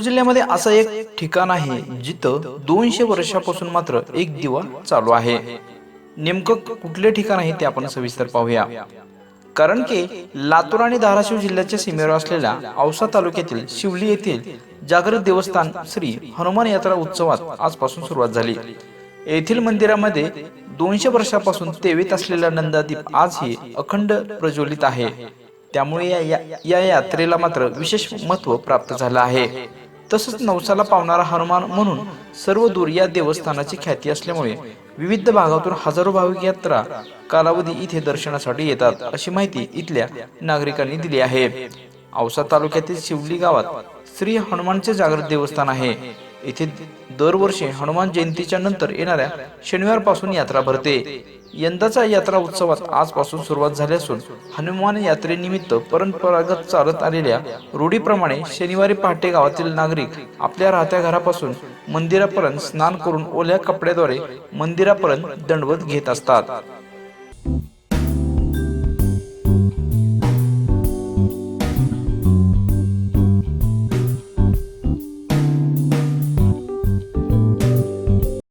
जिल्ह्यामध्ये असं एक ठिकाण आहे जिथं दोनशे वर्षापासून मात्र एक दिवा चालू आहे. नेमकं कुठले ठिकाण आहे ते आपण सविस्तर पाहूया. कारण की लातूर आणि धाराशिव जिल्ह्याच्या सीमेवर असलेल्या औसा तालुक्यातील शिवली येथील जागृत देवस्थान श्री हनुमान यात्रा उत्सवात आजपासून सुरुवात झाली. येथील मंदिरामध्ये दोनशे वर्षापासून तेवीत असलेला नंदादीप आजही अखंड प्रज्वलित आहे. त्यामुळे या- या या यात्रेला मात्र विशेष महत्त्व प्राप्त झालं आहे. तसंच नवसाला पावणारा हनुमान म्हणून सर्व दूर या देवस्थानाची ख्याती असल्यामुळे विविध भागातून हजारो भाविक यात्रा कालावधी इथे दर्शनासाठी येतात अशी माहिती इथल्या नागरिकांनी दिली आहे. औसा तालुक्यातील शिवली गावात श्री हनुमानचे जागृत देवस्थान आहे. येथे दरवर्षी हनुमान जयंतीच्या नंतर येणाऱ्या शनिवारपासून यात्रा भरते. यंदाचा यात्रा उत्सवात आजपासून सुरुवात झाली असून हनुमान यात्रेनिमित्त परंपरागत चालत आलेल्या रूढीप्रमाणे शनिवारी पहाटे गावातील नागरिक आपल्या राहत्या घरापासून मंदिरापर्यंत स्नान करून ओल्या कपड्याद्वारे मंदिरापर्यंत दंडवत घेत असतात.